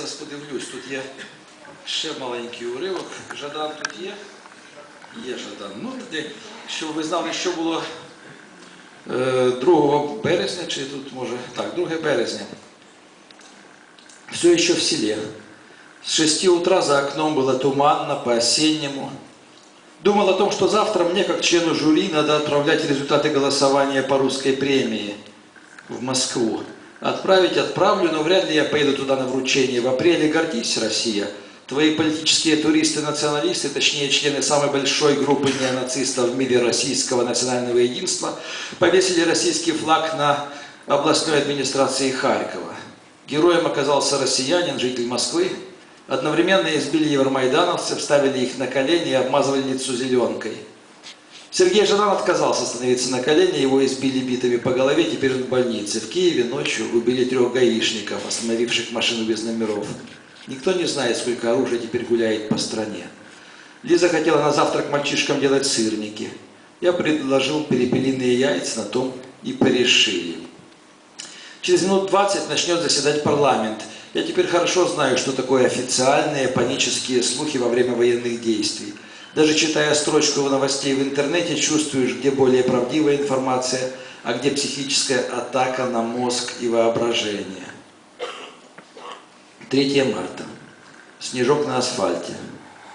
зараз подивлюсь, тут є ще маленький уривок. Жадан тут є? Є Жадан. Ну, тоді, щоб ви знали, що було е, 2 березня, чи тут може, так, 2 березня. Все еще в селе. С 6 утра за окном было туманно, по-осеннему. Думал о том, что завтра мне, как члену жюри, надо отправлять результаты голосования по русской премии в Москву. Отправить отправлю, но вряд ли я поеду туда на вручение. В апреле гордись, Россия. Твои политические туристы-националисты, точнее члены самой большой группы неонацистов в мире российского национального единства, повесили российский флаг на областной администрации Харькова. Героем оказался россиянин, житель Москвы. Одновременно избили евромайдановцев, ставили их на колени и обмазывали лицо зеленкой. Сергей Жадан отказался становиться на колени, его избили битами по голове, теперь он в больнице. В Киеве ночью убили трех гаишников, остановивших машину без номеров. Никто не знает, сколько оружия теперь гуляет по стране. Лиза хотела на завтрак мальчишкам делать сырники. Я предложил перепелиные яйца, на том и порешили. Через минут 20 начнет заседать парламент. Я теперь хорошо знаю, что такое официальные панические слухи во время военных действий. Даже читая строчку новостей в интернете, чувствуешь, где более правдивая информация, а где психическая атака на мозг и воображение. 3 марта. Снежок на асфальте.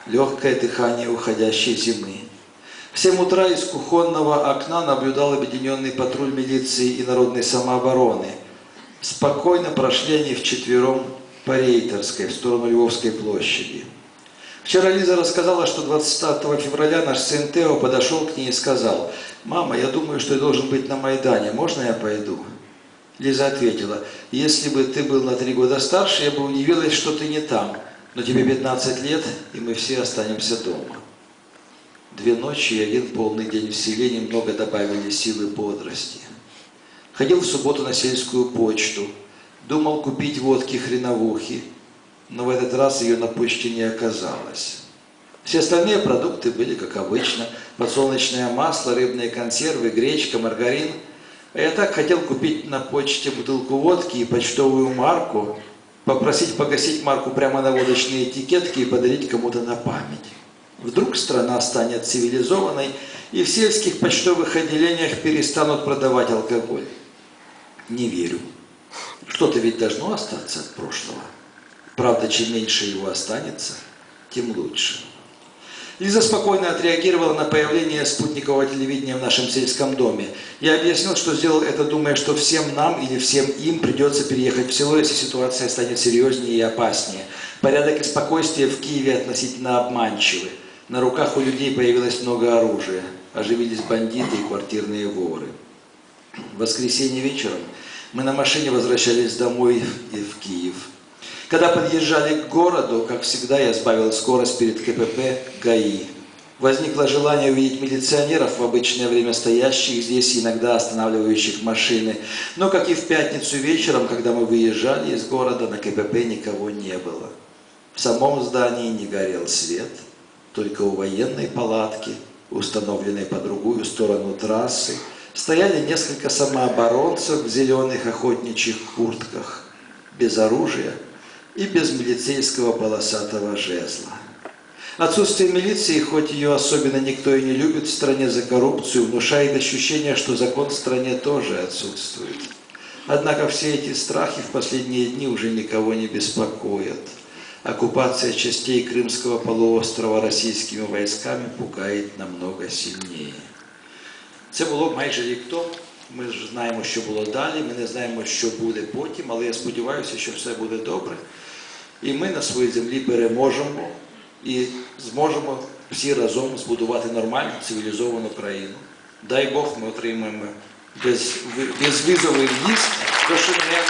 Легкое дыхание уходящей зимы. В 7 утра из кухонного окна наблюдал объединенный патруль милиции и народной самообороны. Спокойно прошли они вчетвером по Рейтерской в сторону Львовской площади. Вчера Лиза рассказала, что 20 февраля наш сын Тео подошел к ней и сказал, «Мама, я думаю, что я должен быть на Майдане, можно я пойду?» Лиза ответила, «Если бы ты был на три года старше, я бы удивилась, что ты не там, но тебе 15 лет, и мы все останемся дома». Две ночи и один полный день в селе немного добавили силы бодрости. Ходил в субботу на сельскую почту, думал купить водки хреновухи, но в этот раз ее на почте не оказалось. Все остальные продукты были, как обычно, подсолнечное масло, рыбные консервы, гречка, маргарин. А я так хотел купить на почте бутылку водки и почтовую марку, попросить погасить марку прямо на водочные этикетки и подарить кому-то на память. Вдруг страна станет цивилизованной, и в сельских почтовых отделениях перестанут продавать алкоголь. Не верю. Что-то ведь должно остаться от прошлого. Правда, чем меньше его останется, тем лучше. Лиза спокойно отреагировала на появление спутникового телевидения в нашем сельском доме. Я объяснил, что сделал это, думая, что всем нам или всем им придется переехать в село, если ситуация станет серьезнее и опаснее. Порядок и спокойствие в Киеве относительно обманчивы. На руках у людей появилось много оружия. Оживились бандиты и квартирные воры. В воскресенье вечером мы на машине возвращались домой и в Киев. Когда подъезжали к городу, как всегда, я сбавил скорость перед КПП ГАИ. Возникло желание увидеть милиционеров в обычное время стоящих здесь иногда останавливающих машины. Но, как и в пятницу вечером, когда мы выезжали из города, на КПП никого не было. В самом здании не горел свет, только у военной палатки, установленной по другую сторону трассы, стояли несколько самооборонцев в зеленых охотничьих куртках, без оружия и без милицейского полосатого жезла. Отсутствие милиции, хоть ее особенно никто и не любит в стране за коррупцию, внушает ощущение, что закон в стране тоже отсутствует. Однако все эти страхи в последние дни уже никого не беспокоят. Оккупация частей Крымского полуострова російськими войсками пугает намного сильнее. Це було майже тому. Ми ж знаємо, що було далі, ми не знаємо, що буде потім, але я сподіваюся, що все буде добре. І ми на своїй землі переможемо і зможемо всі разом збудувати нормальну цивілізовану країну. Дай Бог, ми отримаємо без, безвізовий в'їзд до Шенгену.